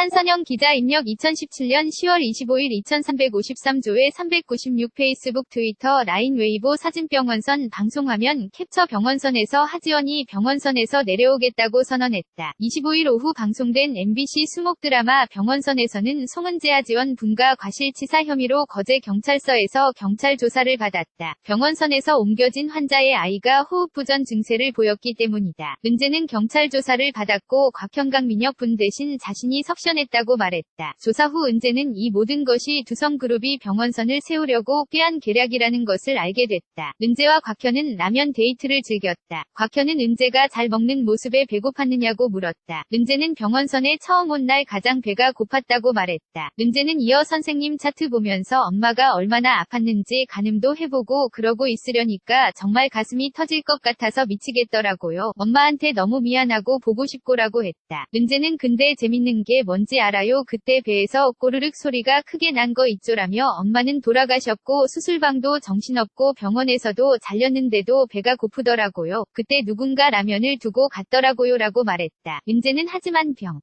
한선영 기자 입력 2017년 10월 25일 2353조에 396 페이스북 트위터 라인 웨이보 사진 병원선 방송화면 캡처 병원선에서 하지원이 병원선에서 내려오겠다고 선언했다. 25일 오후 방송된 MBC 수목 드라마 병원선에서는 송은재 하지원 분과 과실치사 혐의로 거제 경찰서에서 경찰 조사를 받았다. 병원선에서 옮겨진 환자의 아이가 호흡부전 증세를 보였기 때문이다. 은재는 경찰 조사를 받았고 곽현강 민혁 분 대신 자신이 석션 했다고 말했다. 조사 후 은재는 이 모든 것이 두성그룹이 병원선을 세우려고 꾀한 계략이라는 것을 알게 됐다. 은재와 곽현은 라면 데이트를 즐겼다. 곽현은 은재가 잘 먹는 모습에 배고팠느냐고 물었다. 은재는 병원선에 처음 온 날 가장 배가 고팠다고 말했다. 은재는 이어 선생님 차트 보면서 엄마가 얼마나 아팠는지 가늠도 해보고 그러고 있으려니까 정말 가슴이 터질 것 같아서 미치겠더라고요. 엄마한테 너무 미안하고 보고 싶고라고 했다. 은재는 근데 재밌는 게 뭔지 알아요? 그때 배에서 꼬르륵 소리가 크게 난 거 있죠라며 엄마는 돌아가셨고 수술방도 정신없고 병원에서도 잘렸는데도 배가 고프더라고요. 그때 누군가 라면을 두고 갔더라고요 라고 말했다. 은재는 하지만 병